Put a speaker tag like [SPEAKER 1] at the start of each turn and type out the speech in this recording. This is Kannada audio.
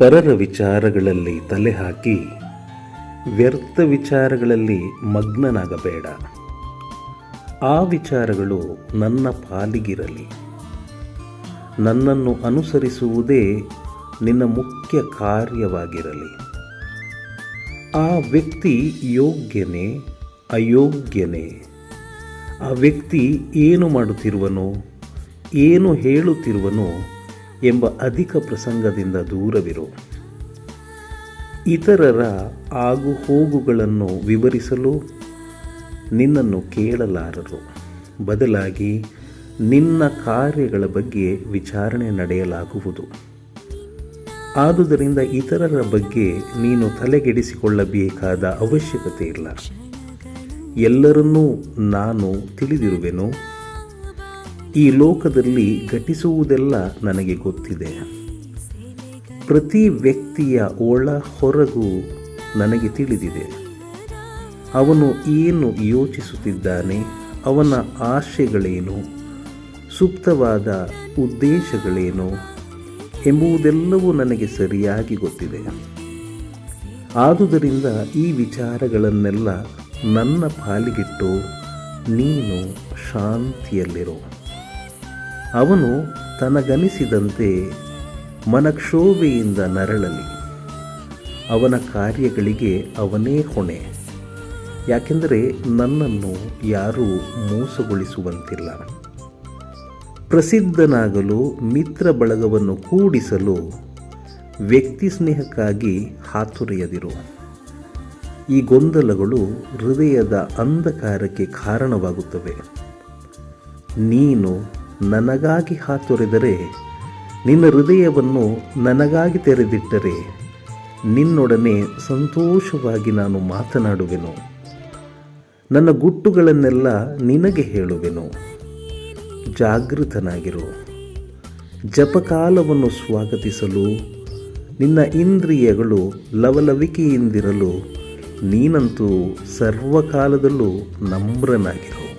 [SPEAKER 1] ಪರರ ವಿಚಾರಗಳಲ್ಲಿ ತಲೆ ಹಾಕಿ ವ್ಯರ್ಥ ವಿಚಾರಗಳಲ್ಲಿ ಮಗ್ನನಾಗಬೇಡ. ಆ ವಿಚಾರಗಳು ನನ್ನ ಪಾಲಿಗಿರಲಿ. ನನ್ನನ್ನು ಅನುಸರಿಸುವುದೇ ನಿನ್ನ ಮುಖ್ಯ ಕಾರ್ಯವಾಗಿರಲಿ. ಆ ವ್ಯಕ್ತಿ ಯೋಗ್ಯನೇ, ಅಯೋಗ್ಯನೇ? ಆ ವ್ಯಕ್ತಿ ಏನು ಮಾಡುತ್ತಿರುವನೋ? ಏನು ಹೇಳುತ್ತಿರುವನೋ? ಎಂಬ ಅಧಿಕ ಪ್ರಸಂಗದಿಂದ ದೂರವಿರು. ಇತರರ ಆಗು ಹೋಗುಗಳನ್ನು ವಿವರಿಸಲು ನಿನ್ನನ್ನು ಕೇಳಲಾರರು. ಬದಲಾಗಿ ನಿನ್ನ ಕಾರ್ಯಗಳ ಬಗ್ಗೆ ವಿಚಾರಣೆ ನಡೆಯಲಾಗುವುದು. ಆದುದರಿಂದ ಇತರರ ಬಗ್ಗೆ ನೀನು ತಲೆಗೆಡಿಸಿಕೊಳ್ಳಬೇಕಾದ ಅವಶ್ಯಕತೆ ಇಲ್ಲ ಎಲ್ಲರನ್ನೂ ನಾನು ತಿಳಿದಿರುವೆನು. ಈ ಲೋಕದಲ್ಲಿ ಘಟಿಸುವುದೆಲ್ಲ ನನಗೆ ಗೊತ್ತಿದೆ. ಪ್ರತಿ ವ್ಯಕ್ತಿಯ ಒಳ ಹೊರಗೂ ನನಗೆ ತಿಳಿದಿದೆ. ಅವನು ಏನು ಯೋಚಿಸುತ್ತಿದ್ದಾನೆ, ಅವನ ಆಶೆಗಳೇನು, ಸೂಕ್ತವಾದ ಉದ್ದೇಶಗಳೇನು ಎಂಬುದೆಲ್ಲವೂ ನನಗೆ ಸರಿಯಾಗಿ ಗೊತ್ತಿದೆ. ಆದುದರಿಂದ ಈ ವಿಚಾರಗಳನ್ನೆಲ್ಲ ನನ್ನ ಪಾಲಿಗಿಟ್ಟು ನೀನು ಶಾಂತಿಯಲ್ಲಿರು. ಅವನು ತನಗನಿಸಿದಂತೆ ಮನಕ್ಷೋಭೆಯಿಂದ ನರಳಲಿ. ಅವನ ಕಾರ್ಯಗಳಿಗೆ ಅವನೇ ಹೊಣೆ. ಯಾಕೆಂದರೆ ನನ್ನನ್ನು ಯಾರೂ ಮೋಸಗೊಳಿಸುವಂತಿಲ್ಲ. ಪ್ರಸಿದ್ಧನಾಗಲು ಮಿತ್ರ ಬಳಗವನ್ನು ಕೂಡಿಸಲು ವ್ಯಕ್ತಿ ಸ್ನೇಹಕ್ಕಾಗಿ ಹಾತೊರೆಯದಿರು. ಈ ಗೊಂದಲಗಳು ಹೃದಯದ ಅಂಧಕಾರಕ್ಕೆ ಕಾರಣವಾಗುತ್ತವೆ. ನೀನು ನನಗಾಗಿ ಹಾತೊರೆದರೆ ನಿನ್ನ ಹೃದಯವನ್ನು ನನಗಾಗಿ ತೆರೆದಿಟ್ಟರೆ, ನಿನ್ನೊಡನೆ ಸಂತೋಷವಾಗಿ ನಾನು ಮಾತನಾಡುವೆನು. ನನ್ನ ಗುಟ್ಟುಗಳನ್ನೆಲ್ಲ ನಿನಗೆ ಹೇಳುವೆನು. ಜಾಗೃತನಾಗಿರು. ಜಪಕಾಲವನ್ನು ಸ್ವಾಗತಿಸಲು, ನಿನ್ನ ಇಂದ್ರಿಯಗಳು ಲವಲವಿಕೆಯಿಂದಿರಲು, ನೀನಂತೂ ಸರ್ವಕಾಲದಲ್ಲೂ ನಮ್ರನಾಗಿರು.